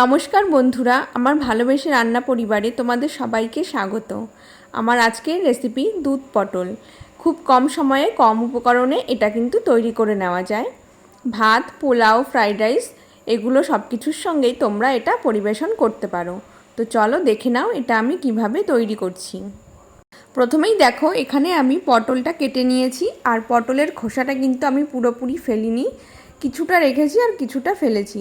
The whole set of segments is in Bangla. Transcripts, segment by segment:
নমস্কার বন্ধুরা, আমার ভালোবেসে রান্না পরিবারে তোমাদের সবাইকে স্বাগত। আমার আজকের রেসিপি দুধ পটল। খুব কম সময়ে কম উপকরণে এটা কিন্তু তৈরি করে নেওয়া যায়। ভাত, পোলাও, ফ্রাইড রাইস, এগুলো সব কিছুর সঙ্গেই তোমরা এটা পরিবেশন করতে পারো। তো চলো দেখে নাও এটা আমি কীভাবে তৈরি করছি। প্রথমেই দেখো, এখানে আমি পটলটা কেটে নিয়েছি, আর পটলের খোসাটা কিন্তু আমি পুরোপুরি ফেলিনি। কিছুটা রেখেছি আর কিছুটা ফেলেছি।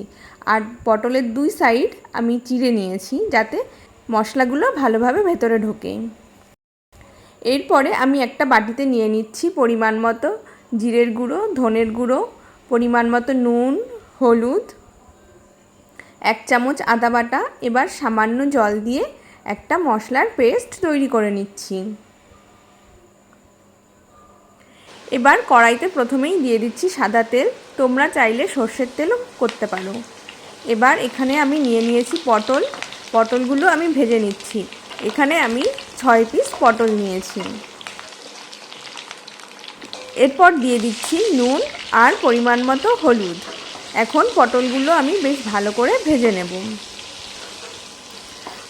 আর পটলের দুই সাইড আমি চিড়ে নিয়েছি যাতে মশলাগুলো ভালোভাবে ভেতরে ঢোকে। এরপরে আমি একটা বাটিতে নিয়ে নিচ্ছি পরিমাণ মতো জিরের গুঁড়ো, ধনের গুঁড়ো, পরিমাণ মতো নুন, হলুদ, এক চামচ আদা বাটা, এবার সামান্য জল দিয়ে একটা মশলার পেস্ট তৈরি করে নিচ্ছি। এবার কড়াইতে প্রথমেই দিয়ে দিচ্ছি সাদা তেল। তোমরা চাইলে সর্ষের তেলও করতে পারো। এবার এখানে আমি নিয়ে নিয়েছি পটল। পটলগুলো আমি ভেজে নিচ্ছি। এখানে আমি ছয় পিস পটল নিয়েছি। এরপর দিয়ে দিচ্ছি নুন আর পরিমাণ মতো হলুদ। এখন পটলগুলো আমি বেশ ভালো করে ভেজে নেব।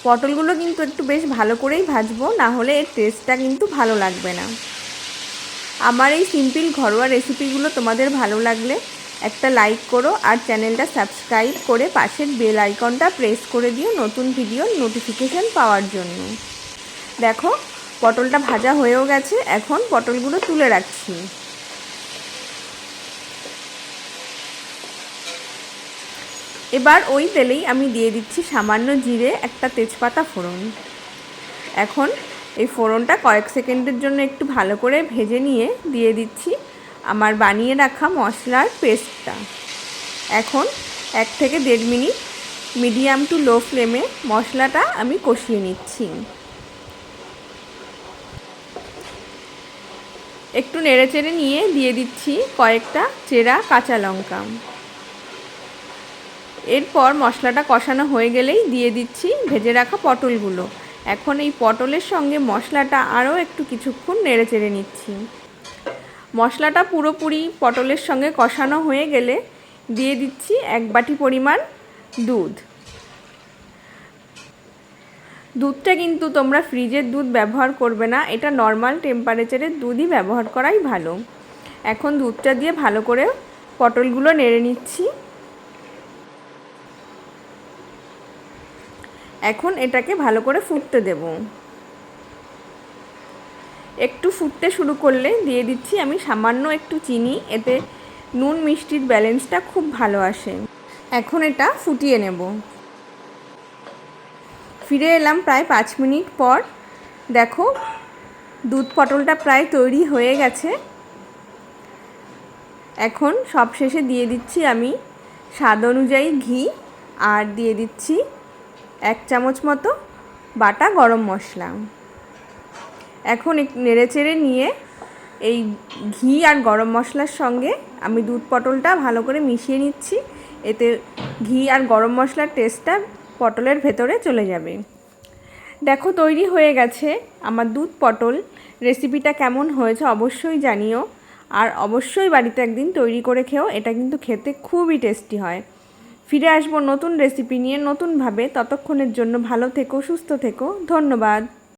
পটলগুলো কিন্তু একটু বেশ ভালো করেই ভাজবো, না হলে এর টেস্টটা কিন্তু ভালো লাগবে না। আমার এই সিম্পল ঘরোয়া রেসিপিগুলো তোমাদের ভালো লাগলে একটা লাইক করো আর চ্যানেলটা সাবস্ক্রাইব করে পাশের বেল আইকনটা প্রেস করে দিও নতুন ভিডিওর নোটিফিকেশান পাওয়ার জন্য। দেখো, পটলটা ভাজা হয়েও গেছে, এখন পটলগুলো তুলে রাখছি। এবার ওই তেলেই আমি দিয়ে দিচ্ছি সামান্য জিরে একটা তেজপাতা ফোড়ন। এখন এই ফোড়নটা কয়েক সেকেন্ডের জন্য একটু ভালো করে ভেজে নিয়ে দিয়ে দিচ্ছি আমার বানিয়ে রাখা মশলার পেস্টটা। এখন এক থেকে দেড় মিনিট মিডিয়াম টু লো ফ্লেমে মশলাটা আমি কষিয়ে নিচ্ছি। একটু নেড়ে চেড়ে নিয়ে দিয়ে দিচ্ছি কয়েকটা চেরা কাঁচা লঙ্কা। এরপর মশলাটা কষানো হয়ে গেলেই দিয়ে দিচ্ছি ভেজে রাখা পটলগুলো। এখন এই পটলের সঙ্গে মশলাটা আরও একটু কিছুক্ষণ নেড়ে চেড়ে নিচ্ছি। মশলাটা পুরোপুরি পটলের সঙ্গে কষানো হয়ে গেলে দিয়ে দিচ্ছি এক বাটি পরিমাণ দুধ। দুধটা কিন্তু তোমরা ফ্রিজের দুধ ব্যবহার করবে না, এটা নর্মাল টেম্পারেচারের দুধই ব্যবহার করাই ভালো। এখন দুধটা দিয়ে ভালো করে পটলগুলো নেড়ে নিচ্ছি। এখন এটাকে ভালো করে ফুটতে দেব। একটু ফুটতে শুরু করলে দিয়ে দিচ্ছি আমি সামান্য একটু চিনি, এতে নুন মিষ্টির ব্যালেন্সটা খুব ভালো আসে। এখন এটা ফুটিয়ে নেব। ফিরে এলাম প্রায় পাঁচ মিনিট পর। দেখো, দুধ পটলটা প্রায় তৈরি হয়ে গেছে। এখন সব শেষে দিয়ে দিচ্ছি আমি স্বাদ অনুযায়ী ঘি, আর দিয়ে দিচ্ছি এক চামচ মতো বাটা গরম মশলা। এখন নেড়ে চেড়ে নিয়ে এই ঘি আর গরম মশলার সঙ্গে আমি দুধ পটলটা ভালো করে মিশিয়ে নিচ্ছি। এতে ঘি আর গরম মশলার টেস্টটা পটলের ভেতরে চলে যাবে। দেখো তৈরি হয়ে গেছে আমার দুধ পটল। রেসিপিটা কেমন হয়েছে অবশ্যই জানিও। আর অবশ্যই বাড়িতে একদিন তৈরি করে খেও, এটা কিন্তু খেতে খুবই টেস্টি হয়। ফিরে আসব নতুন রেসিপি নিয়ে নতুনভাবে। ততক্ষণের জন্য ভালো থেকো সুস্থ থেকো। ধন্যবাদ।